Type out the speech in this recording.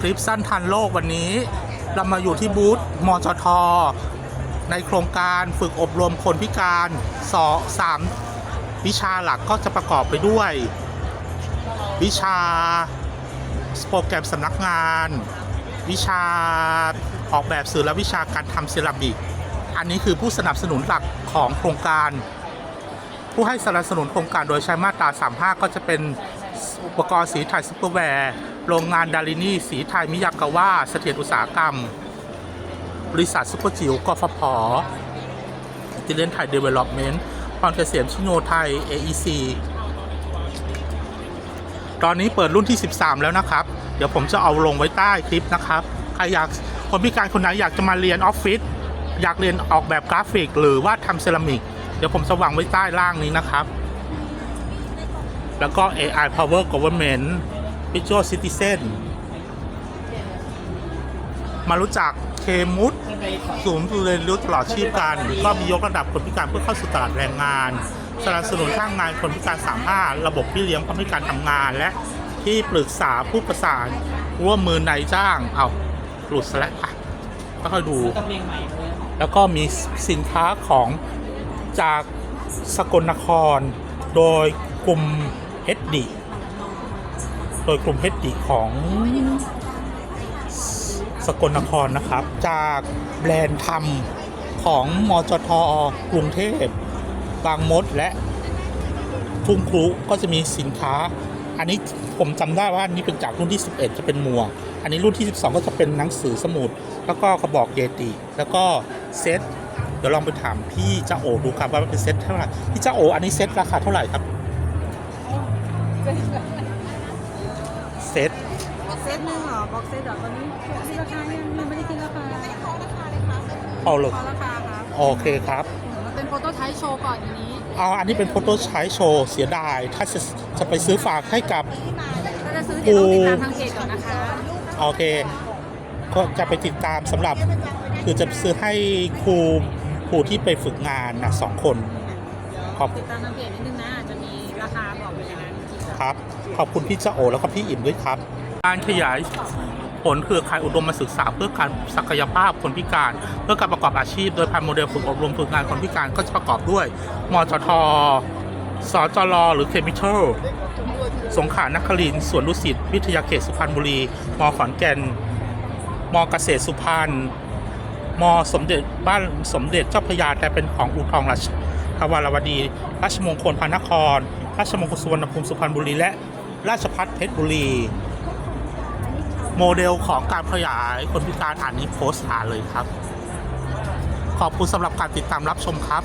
คลิปสั้นทันโลกวันนี้ เรามาอยู่ที่บูธมจท ในโครงการฝึกอบรมคนพิการสอสามวิชาหลักก็จะประกอบไปด้วย วิชาโปรแกรมสำนักงาน วิชาออกแบบสื่อและวิชาการทำเซรามิก อันนี้คือผู้สนับสนุนหลักของโครงการ ผู้ให้สนับสนุนโครงการโดยใช้มาตรา 35 ก็จะเป็นอุปกรณ์สีไทยซุปเปอร์แวร์ โรงงานดารินีสีไทยมิยากาวะเสถียรอุตสาหกรรม บริษัทซุปเปอร์จิ๋วกฟผอิตาเลียนไทยเดเวล็อปเมนต์พรเกษมชิโนไทย AEC ตอนนี้เปิดรุ่นที่ 13 แล้วนะครับ เดี๋ยวผมจะเอาลงไว้ใต้คลิปนะครับ ใครอยากคนพิการคนไหนอยากจะมาเรียนออฟฟิศ อยากเรียนออกแบบกราฟิก หรือว่าทำเซรามิก เดี๋ยวผมจะวางไว้ใต้ล่างนี้นะครับ แล้วก็ AI Power Government Visual Citizen มารู้จักเคมุดศูนย์เรียนรู้ตลอดชีพกัน ก็มียกระดับคนพิการเพื่อเข้าสู่ตลาดแรงงาน สนับสนุนทางงานคนพิการ35รถระบบพี่เลี้ยงคนพิการทำงาน และที่ปรึกษาผู้ประสานร่วมมือนายจ้าง เอาหลุดซะแล้วอะก็ค่อยดู แล้วก็มีสินค้าของจากสกลนคร โดยกลุ่มเฮดดิ โดยกลุ่มเฮดดิของสกลนครนะครับ จากแบรนด์ทำของมจทกรุงเทพบางมดและทุ่งครุก็จะมีสินค้า อันนี้ผมจำได้ว่าอันนี้เป็นจากรุ่นที่ 11 จะเป็นหมวก อันนี้รุ่นที่ 12 ก็จะเป็นหนังสือสมุด แล้วก็กระบอกเยติ แล้วก็เซ็ตเดี๋ยวลองไปถามพี่เจ้าโอดูครับว่าเป็นเซ็ตเท่าไหร่พี่เจ้าโออันนี้เซ็ตราคาเท่าไหร่ครับ ซ็ตเซตหนึ่งเหรอบ็อกเซตเหรอตอนนี้ที่ราคายังยังไม่ได้คิดราคาไม่ได้ขอราคาเลยครับเอาเลยขอราคาครับโอเคครับมันเป็นโฟโต้ไทป์โชว์ก่อนอย่างนี้เอาอันนี้เป็นโฟโต้ใช้โชว์เสียดาย ถ้าจะจะไปซื้อฝากให้กับถ้าจะซื้อเดี๋ยวต้องติดตามทางเพจก่อนนะคะโอเค ก็จะไปติดตามสำหรับ คือจะซื้อให้ครูครูที่ไปฝึกงานนะสองคนขอบติดตามทางเพจนิดนึงนะอาจจะมีราคาบอกอยู่ในนั้น ครับ ขอบคุณพี่เจ้าโอแล้วก็พี่อิ่มด้วยครับ การขยายผลเครือข่ายอุดมศึกษาเพื่อการศักยภาพคนพิการ เพื่อการประกอบอาชีพ โดยผ่านโมเดลฝึกอบรมฝึกงานคนพิการก็จะประกอบด้วยมจทสจรหรือเคมิเทลสงขลานครินสวนดุสิตวิทยาเขตสุพรรณบุรี มขอนแก่น มเกษตรสุพรรณ มสมเด็จบ้านสมเด็จเจ้าพระยาแต่เป็นของอู่ทองราชวารวดีราชมงคลพระนคร ราชมงคลสุวรรณภูมิสุพรรณบุรี และราชพัฒเพชรบุรี โมเดลของการขยายคนพิการอ่านนี้โพสต์หาเลยครับ ขอบคุณสำหรับการติดตามรับชมครับ